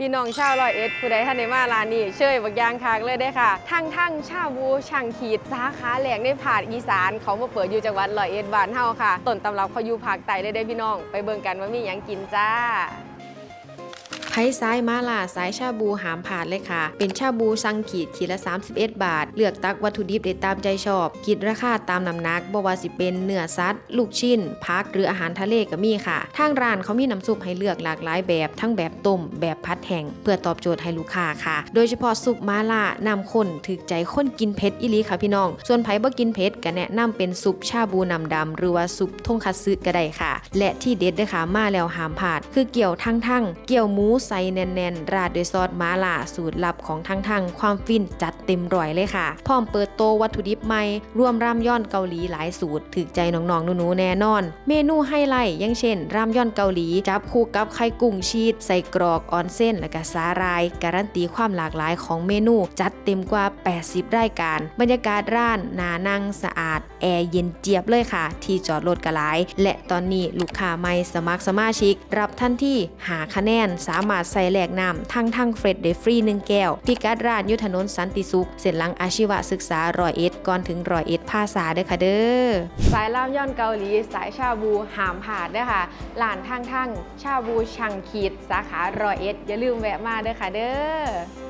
พี่น้องชาวร้อยเอ็ดผู้ใดท่านในมาร้านนี้เชยบักยางคากเลยได้ค่ะ ทั้งทั้งชาบูช่างขีดสาขาแหลงในผาดอีสาน เขามาเปิดอยู่จังหวัดร้อยเอ็ดบ้านเฮาค่ะต้นตำรับเขาอยู่ภาคใต้เลยได้พี่น้อง ไปเบิ่งกันว่ามีหยังกินจ้า ไผ่ซ้ายมาล่าสายชาบูหามผ่านเลยค่ะ เป็นชาบูสั่งขีดขีดละ 31 บาท เลือกตักวัตถุดิบได้ตามใจชอบ คิดราคาตามน้ำหนักบ่ว่าสิเป็นเนื้อสัตว์ ลูกชิ้นพักหรืออาหารทะเลก็มีค่ะ ทางร้านเขามีน้ำซุปให้เลือกหลากหลายแบบ ทั้งแบบต้ม แบบพัดแห้งเพื่อตอบโจทย์ให้ลูกค้าค่ะ โดยเฉพาะซุปมาล่านำข้นถึกใจคนกินเผ็ดอีหลีค่ะพี่น้อง ส่วนไผบ่กินเผ็ดก็แนะนำเป็นซุปชาบูน้ำดำหรือว่าซุปทงคัตสึก็ได้ค่ะ และที่เด็ดด้อค่ะมาแล้วหามผาดคือเกี่ยวทั้งทั้งๆเกี่ยวหมูใส่แน่นๆ ราดด้วยซอสมาล่าสูตรลับของทั้งทั้งๆความฟินจัดเต็มร้อยเลยค่ะ พร้อมเปิดโตวัตถุดิบใหม่ร่วมรามย่อนเกาหลีหลายสูตรถึกใจน้องๆหนูๆแน่นอน เมนูไฮไลท์ย่างเช่นรามย่อนเกาหลีจับคู่กับไข่กุ้งชีสใส่กรอกออนเส้นและก็สาหราย การันตีความหลากหลายของเมนูจัดเต็มกว่า 80 รายการ บรรยากาศร้านนานั่งสะอาด แอร์เย็นเจี๊ยบเลยค่ะ ที่จอดรถกระหลาย และตอนนี้ลูกค้าใหม่สมัครสมาชิก รับทันที่หาคะแนนสามารถใส่แหลกน้ำทั้งทั้งเฟรดเดฟรีหนึ่งแก้วพิกัดร้านยุถนนสันติสุข เส้นหลังอาชีวศึกษารอยเอ็ดก่อนถึงรอยเอ็ดภาษาเด้อค่ะเด้อสายล่ามย่อนเกาหลี สายชาบูหามผาดเด้อค่ะร้านทั้งทั้งชาบูชังคีดสาขารอยเอ็ดอย่าลืมแวะมาเด้อค่ะเด้อ